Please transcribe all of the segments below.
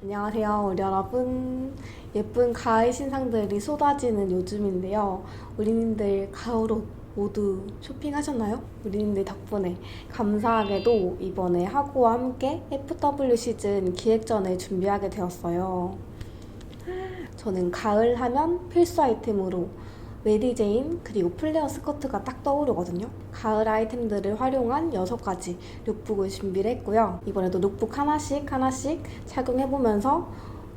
안녕하세요, 우리 여러분. 예쁜 가을 신상들이 쏟아지는 요즘인데요. 우리님들 가을 옷 모두 쇼핑하셨나요? 우리님들 덕분에 감사하게도 이번에 하고와 함께 FW 시즌 기획전을 준비하게 되었어요. 저는 가을 하면 필수 아이템으로 메리 제인 그리고 플레어 스커트가 딱 떠오르거든요. 가을 아이템들을 활용한 6가지 룩북을 준비를 했고요. 이번에도 룩북 하나씩 하나씩 착용해보면서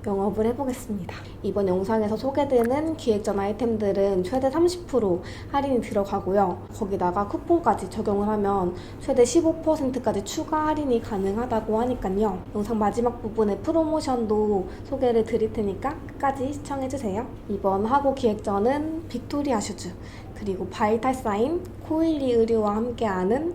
영업을 해보겠습니다. 이번 영상에서 소개되는 기획전 아이템들은 최대 30% 할인이 들어가고요. 거기다가 쿠폰까지 적용을 하면 최대 15%까지 추가 할인이 가능하다고 하니까요. 영상 마지막 부분에 프로모션도 소개를 드릴 테니까 끝까지 시청해주세요. 이번 하고 기획전은 빅토리아 슈즈 그리고 바이탈 사인 코일리 의류와 함께하는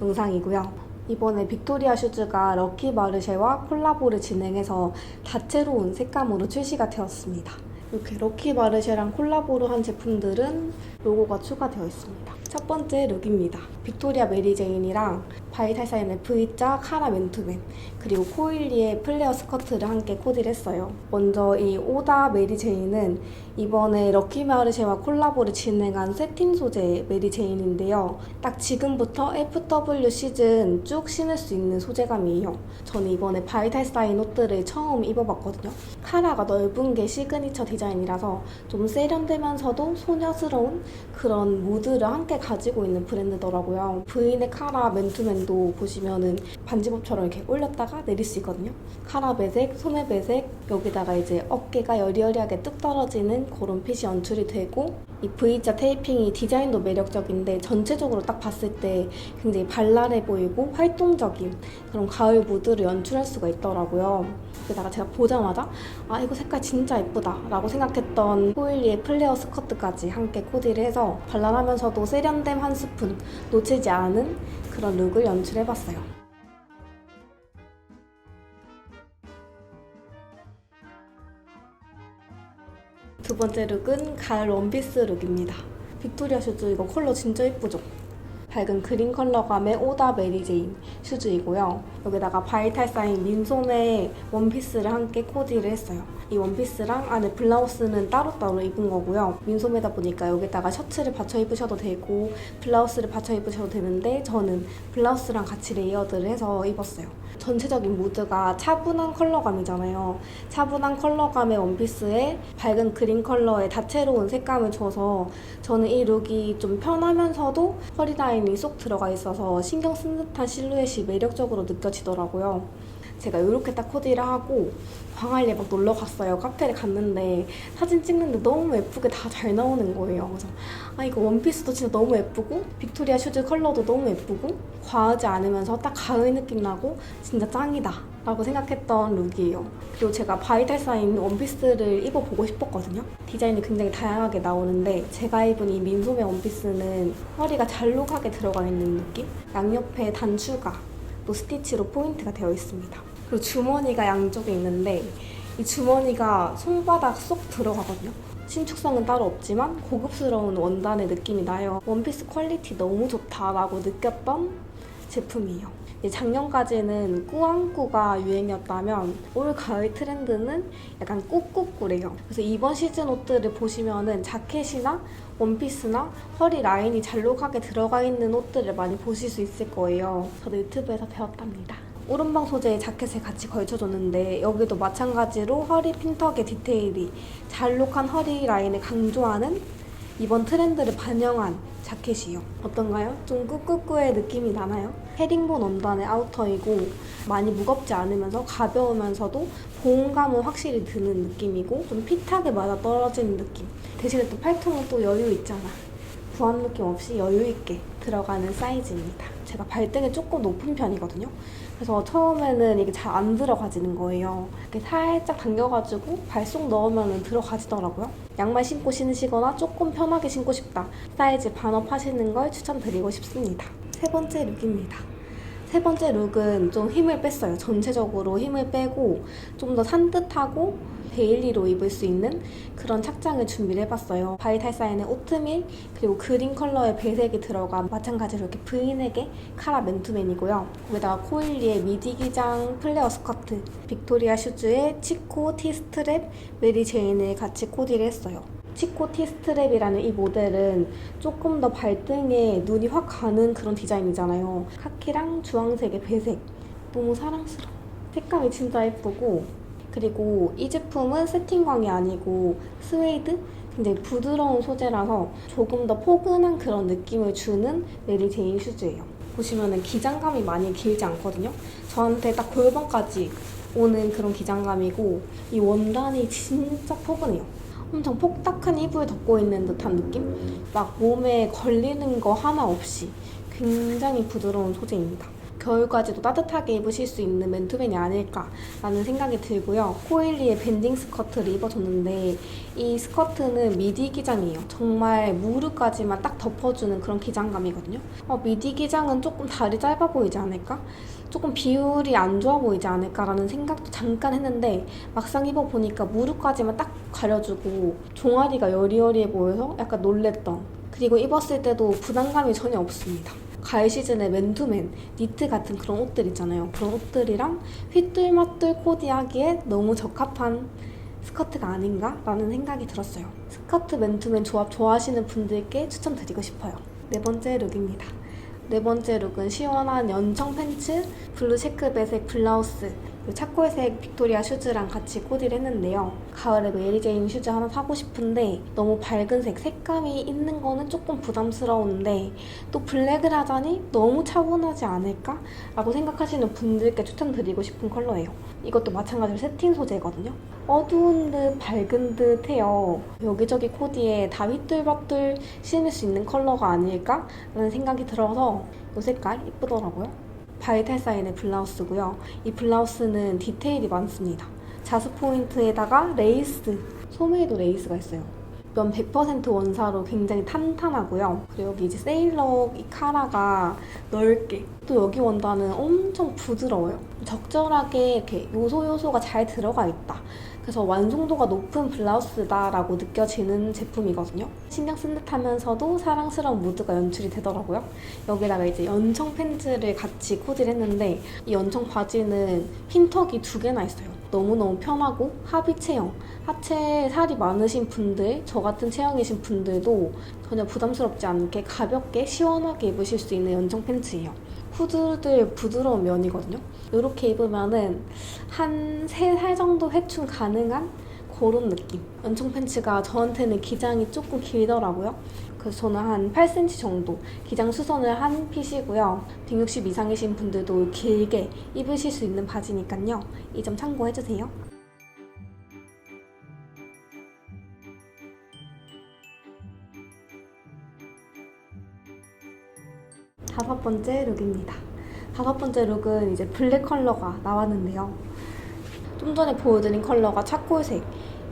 영상이고요. 이번에 빅토리아 슈즈가 럭키 마르쉐와 콜라보를 진행해서 다채로운 색감으로 출시가 되었습니다. 이렇게 럭키 마르쉐랑 콜라보로 한 제품들은 로고가 추가되어 있습니다. 첫 번째 룩입니다. 빅토리아 메리제인이랑 바이탈사인의 V자 카라 맨투맨 그리고 코일리의 플레어 스커트를 함께 코디를 했어요. 먼저 이 오다 메리 제인은 이번에 럭키 마르쉐와 콜라보를 진행한 세틴 소재 메리 제인인데요. 딱 지금부터 FW 시즌 쭉 신을 수 있는 소재감이에요. 저는 이번에 바이탈사인 옷들을 처음 입어봤거든요. 카라가 넓은 게 시그니처 디자인이라서 좀 세련되면서도 소녀스러운 그런 무드를 함께 가지고 있는 브랜드더라고요. 브이넥 카라 맨투맨 도 보시면은 반지법처럼 이렇게 올렸다가 내릴 수 있거든요. 카라 배색, 소매 배색, 여기다가 이제 어깨가 여리여리하게 뚝 떨어지는 그런 핏이 연출이 되고 이 V자 테이핑이 디자인도 매력적인데 전체적으로 딱 봤을 때 굉장히 발랄해 보이고 활동적인 그런 가을 무드를 연출할 수가 있더라고요. 게다가 제가 보자마자 아 이거 색깔 진짜 예쁘다 라고 생각했던 호일리의 플레어 스커트까지 함께 코디를 해서 발랄하면서도 세련됨 한 스푼 놓치지 않은 그런 룩을 연출해봤어요. 두 번째 룩은 가을 원피스 룩입니다. 빅토리아 슈즈 이거 컬러 진짜 예쁘죠? 밝은 그린 컬러감의 오다 메리제인 슈즈이고요. 여기다가 바이탈 사인 민소매 원피스를 함께 코디를 했어요. 이 원피스랑 안에 블라우스는 따로따로 입은 거고요. 민소매다 보니까 여기다가 셔츠를 받쳐 입으셔도 되고 블라우스를 받쳐 입으셔도 되는데 저는 블라우스랑 같이 레이어드를 해서 입었어요. 전체적인 무드가 차분한 컬러감이잖아요. 차분한 컬러감의 원피스에 밝은 그린 컬러의 다채로운 색감을 줘서 저는 이 룩이 좀 편하면서도 허리라인이 쏙 들어가 있어서 신경 쓴 듯한 실루엣이 매력적으로 느껴지더라고요. 제가 이렇게 딱 코디를 하고 광안리에 막 놀러 갔어요. 카페를 갔는데 사진 찍는데 너무 예쁘게 다 잘 나오는 거예요. 그래서 아 이거 원피스도 진짜 너무 예쁘고 빅토리아 슈즈 컬러도 너무 예쁘고 과하지 않으면서 딱 가을 느낌 나고 진짜 짱이다 라고 생각했던 룩이에요. 그리고 제가 바이탈 사인 원피스를 입어보고 싶었거든요. 디자인이 굉장히 다양하게 나오는데 제가 입은 이 민소매 원피스는 허리가 잘록하게 들어가 있는 느낌? 양옆에 단추가 또 스티치로 포인트가 되어 있습니다. 그리고 주머니가 양쪽에 있는데 이 주머니가 손바닥 쏙 들어가거든요. 신축성은 따로 없지만 고급스러운 원단의 느낌이 나요. 원피스 퀄리티 너무 좋다라고 느꼈던 제품이에요. 작년까지는 꾸안꾸가 유행이었다면 올 가을 트렌드는 약간 꾹꾹꾸래요. 그래서 이번 시즌 옷들을 보시면은 자켓이나 원피스나 허리 라인이 잘록하게 들어가 있는 옷들을 많이 보실 수 있을 거예요. 저도 유튜브에서 배웠답니다. 오른방 소재의 자켓을 같이 걸쳐줬는데 여기도 마찬가지로 허리 핀턱의 디테일이 잘록한 허리 라인을 강조하는 이번 트렌드를 반영한 자켓이요. 어떤가요? 좀 꾹꾹꾸의 느낌이 나나요? 헤링본 원단의 아우터이고 많이 무겁지 않으면서 가벼우면서도 보온감은 확실히 드는 느낌이고 좀 핏하게 맞아 떨어지는 느낌. 대신에 또 팔통은 또 여유 있잖아. 부한 느낌 없이 여유 있게 들어가는 사이즈입니다. 제가 발등이 조금 높은 편이거든요. 그래서 처음에는 이게 잘 안 들어가지는 거예요. 이렇게 살짝 당겨가지고 발속 넣으면 들어가지더라고요. 양말 신고 신으시거나 조금 편하게 신고 싶다. 사이즈 반업 하시는 걸 추천드리고 싶습니다. 세 번째 룩입니다. 세 번째 룩은 좀 힘을 뺐어요. 전체적으로 힘을 빼고 좀 더 산뜻하고 데일리로 입을 수 있는 그런 착장을 준비를 해봤어요. 바이탈사인의 오트밀 그리고 그린 컬러의 배색이 들어간 마찬가지로 이렇게 브이넥의 카라 맨투맨이고요. 거기다가 코일리의 미디 기장 플레어 스커트, 빅토리아 슈즈의 치코 티 스트랩, 메리 제인을 같이 코디를 했어요. 치코 티 스트랩이라는 이 모델은 조금 더 발등에 눈이 확 가는 그런 디자인이잖아요. 카키랑 주황색의 배색. 너무 사랑스러워. 색감이 진짜 예쁘고 그리고 이 제품은 세팅광이 아니고 스웨이드 굉장히 부드러운 소재라서 조금 더 포근한 그런 느낌을 주는 메리 제인 슈즈예요. 보시면은 기장감이 많이 길지 않거든요. 저한테 딱 골반까지 오는 그런 기장감이고 이 원단이 진짜 포근해요. 엄청 폭닥한 이불 덮고 있는 듯한 느낌? 막 몸에 걸리는 거 하나 없이 굉장히 부드러운 소재입니다. 겨울까지도 따뜻하게 입으실 수 있는 맨투맨이 아닐까라는 생각이 들고요. 코일리의 밴딩 스커트를 입어줬는데 이 스커트는 미디 기장이에요. 정말 무릎까지만 딱 덮어주는 그런 기장감이거든요. 어, 미디 기장은 조금 다리 짧아 보이지 않을까? 조금 비율이 안 좋아 보이지 않을까라는 생각도 잠깐 했는데 막상 입어보니까 무릎까지만 딱 가려주고 종아리가 여리여리해 보여서 약간 놀랬던 그리고 입었을 때도 부담감이 전혀 없습니다. 가을 시즌에 맨투맨, 니트 같은 그런 옷들 있잖아요. 그런 옷들이랑 휘뚤마뚤 코디하기에 너무 적합한 스커트가 아닌가라는 생각이 들었어요. 스커트 맨투맨 조합 좋아하시는 분들께 추천드리고 싶어요. 네 번째 룩입니다. 네 번째 룩은 시원한 연청 팬츠, 블루 체크배색 블라우스, 차콜색 빅토리아 슈즈랑 같이 코디를 했는데요. 가을에 메리 제인 슈즈 하나 사고 싶은데 너무 밝은 색, 색감이 있는 거는 조금 부담스러운데 또 블랙을 하자니 너무 차분하지 않을까? 라고 생각하시는 분들께 추천드리고 싶은 컬러예요. 이것도 마찬가지로 세팅 소재거든요. 어두운 듯 밝은 듯 해요. 여기저기 코디에 다 휘뚤바뚤 신을 수 있는 컬러가 아닐까? 라는 생각이 들어서 이 색깔 이쁘더라고요. 바이탈 사인의 블라우스고요. 이 블라우스는 디테일이 많습니다. 자수 포인트에다가 레이스, 소매에도 레이스가 있어요. 면100% 원사로 굉장히 탄탄하고요. 그리고 여기 이제 세일러 이 카라가 넓게 또 여기 원단은 엄청 부드러워요. 적절하게 이렇게 요소 요소가 잘 들어가 있다. 그래서 완성도가 높은 블라우스다라고 느껴지는 제품이거든요. 신경 쓴 듯하면서도 사랑스러운 무드가 연출이 되더라고요. 여기다가 이제 연청 팬츠를 같이 코디를 했는데 이 연청 바지는 핀턱이 두 개나 있어요. 너무너무 편하고 하비 체형, 하체 살이 많으신 분들, 저 같은 체형이신 분들도 전혀 부담스럽지 않게 가볍게 시원하게 입으실 수 있는 연청 팬츠예요. 후드들 부드러운 면이거든요. 이렇게 입으면은 한 3살 정도 회춘 가능한 그런 느낌. 연청 팬츠가 저한테는 기장이 조금 길더라고요. 그래서 저는 한 8cm 정도 기장 수선을 한 핏이고요. 160 이상이신 분들도 길게 입으실 수 있는 바지니까요. 이 점 참고해주세요. 다섯 번째 룩입니다. 다섯 번째 룩은 이제 블랙 컬러가 나왔는데요. 좀 전에 보여드린 컬러가 차콜색,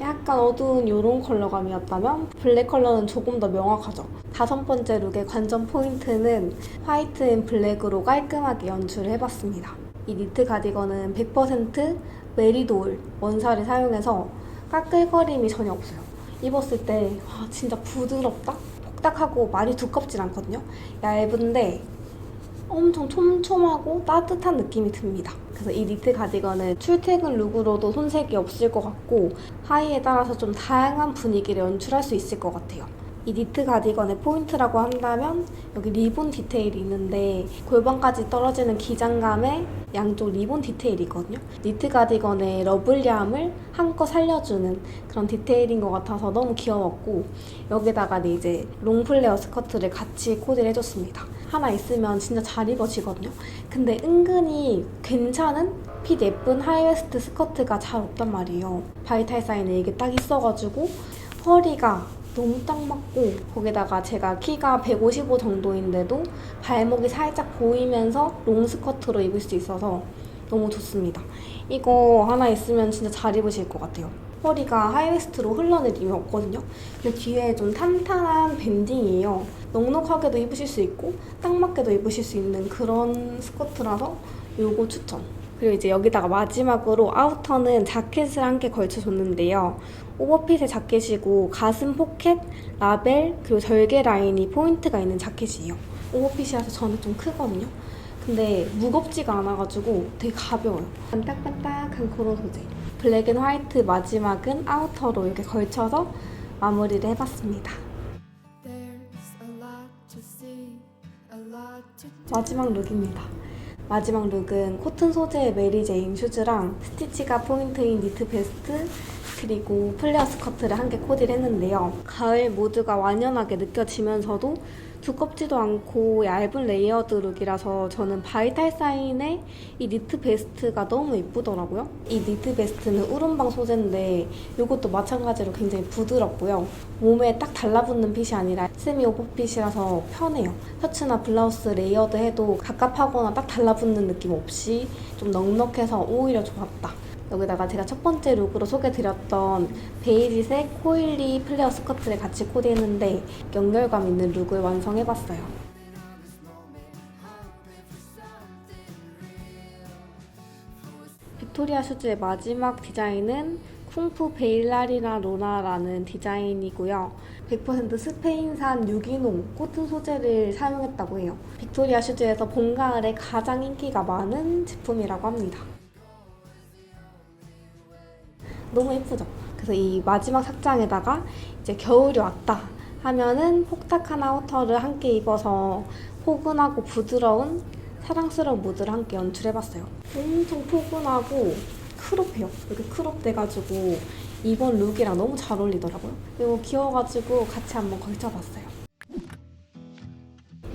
약간 어두운 이런 컬러감이었다면 블랙 컬러는 조금 더 명확하죠. 다섯 번째 룩의 관전 포인트는 화이트 앤 블랙으로 깔끔하게 연출을 해봤습니다. 이 니트 가디건은 100% 메리도울 원사를 사용해서 까끌거림이 전혀 없어요. 입었을 때 와, 진짜 부드럽다? 폭닥하고 많이 두껍진 않거든요. 얇은데 엄청 촘촘하고 따뜻한 느낌이 듭니다. 그래서 이 니트 가디건은 출퇴근 룩으로도 손색이 없을 것 같고 하의에 따라서 좀 다양한 분위기를 연출할 수 있을 것 같아요. 이 니트 가디건의 포인트라고 한다면 여기 리본 디테일이 있는데 골반까지 떨어지는 기장감에 양쪽 리본 디테일이 있거든요. 니트 가디건의 러블리함을 한껏 살려주는 그런 디테일인 것 같아서 너무 귀여웠고 여기다가 이제 롱플레어 스커트를 같이 코디를 해줬습니다. 하나 있으면 진짜 잘 입어지거든요. 근데 은근히 괜찮은 핏 예쁜 하이웨스트 스커트가 잘 없단 말이에요. 바이탈 사인에 이게 딱 있어가지고 허리가 너무 딱 맞고 거기다가 제가 키가 155 정도인데도 발목이 살짝 보이면서 롱 스커트로 입을 수 있어서 너무 좋습니다. 이거 하나 있으면 진짜 잘 입으실 것 같아요. 허리가 하이웨스트로 흘러내림이 없거든요. 근데 뒤에 좀 탄탄한 밴딩이에요. 넉넉하게도 입으실 수 있고 딱 맞게도 입으실 수 있는 그런 스커트라서 요거 추천. 그리고 이제 여기다가 마지막으로 아우터는 자켓을 함께 걸쳐줬는데요. 오버핏의 자켓이고 가슴 포켓, 라벨, 그리고 절개 라인이 포인트가 있는 자켓이에요. 오버핏이라서 저는 좀 크거든요. 근데 무겁지가 않아가지고 되게 가벼워요. 반딱반딱한 그런 소재. 블랙 앤 화이트 마지막은 아우터로 이렇게 걸쳐서 마무리를 해봤습니다. 마지막 룩입니다. 마지막 룩은 코튼 소재의 메리 제인 슈즈랑 스티치가 포인트인 니트 베스트 그리고 플레어 스커트를 함께 코디를 했는데요. 가을 모드가 완연하게 느껴지면서도 두껍지도 않고 얇은 레이어드 룩이라서 저는 바이탈 사인의 이 니트 베스트가 너무 이쁘더라고요. 이 니트 베스트는 우름방 소재인데 이것도 마찬가지로 굉장히 부드럽고요. 몸에 딱 달라붙는 핏이 아니라 세미 오버핏이라서 편해요. 셔츠나 블라우스 레이어드 해도 갑갑하거나 딱 달라붙는 느낌 없이 좀 넉넉해서 오히려 좋았다. 여기다가 제가 첫 번째 룩으로 소개드렸던 베이지색 코일리 플레어 스커트를 같이 코디했는데 연결감 있는 룩을 완성해봤어요. 빅토리아 슈즈의 마지막 디자인은 쿵푸 베일라리나 로나라는 디자인이고요. 100% 스페인산 유기농 코튼 소재를 사용했다고 해요. 빅토리아 슈즈에서 봄, 가을에 가장 인기가 많은 제품이라고 합니다. 너무 예쁘죠? 그래서 이 마지막 착장에다가 이제 겨울이 왔다 하면은 폭닥한 아우터를 함께 입어서 포근하고 부드러운 사랑스러운 무드를 함께 연출해봤어요. 엄청 포근하고 크롭해요. 이렇게 크롭 돼가지고 이번 룩이랑 너무 잘 어울리더라고요. 그리고 귀여워가지고 같이 한번 걸쳐봤어요.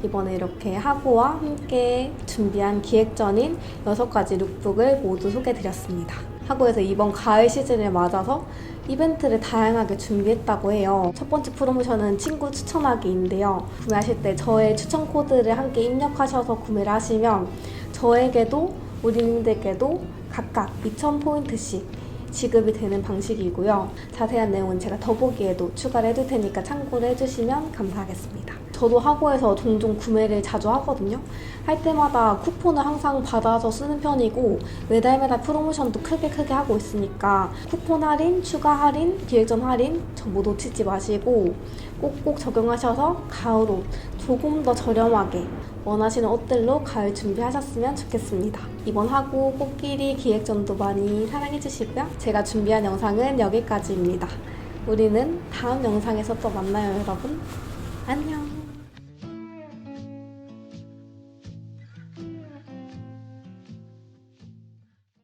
이번에 이렇게 하고와 함께 준비한 기획전인 6가지 룩북을 모두 소개드렸습니다. 하고에서 이번 가을 시즌을 맞아서 이벤트를 다양하게 준비했다고 해요. 첫 번째 프로모션은 친구 추천하기인데요. 구매하실 때 저의 추천 코드를 함께 입력하셔서 구매를 하시면 저에게도 우리님들께도 각각 2,000포인트씩 지급이 되는 방식이고요. 자세한 내용은 제가 더보기에도 추가를 해둘 테니까 참고를 해주시면 감사하겠습니다. 저도 하고에서 종종 구매를 자주 하거든요. 할 때마다 쿠폰을 항상 받아서 쓰는 편이고 매달 매달 프로모션도 크게 크게 하고 있으니까 쿠폰 할인, 추가 할인, 기획전 할인 전부 놓치지 마시고 꼭꼭 적용하셔서 가을 옷 조금 더 저렴하게 원하시는 옷들로 가을 준비하셨으면 좋겠습니다. 이번 하고 꽃길이 기획전도 많이 사랑해주시고요. 제가 준비한 영상은 여기까지입니다. 우리는 다음 영상에서 또 만나요, 여러분. 안녕.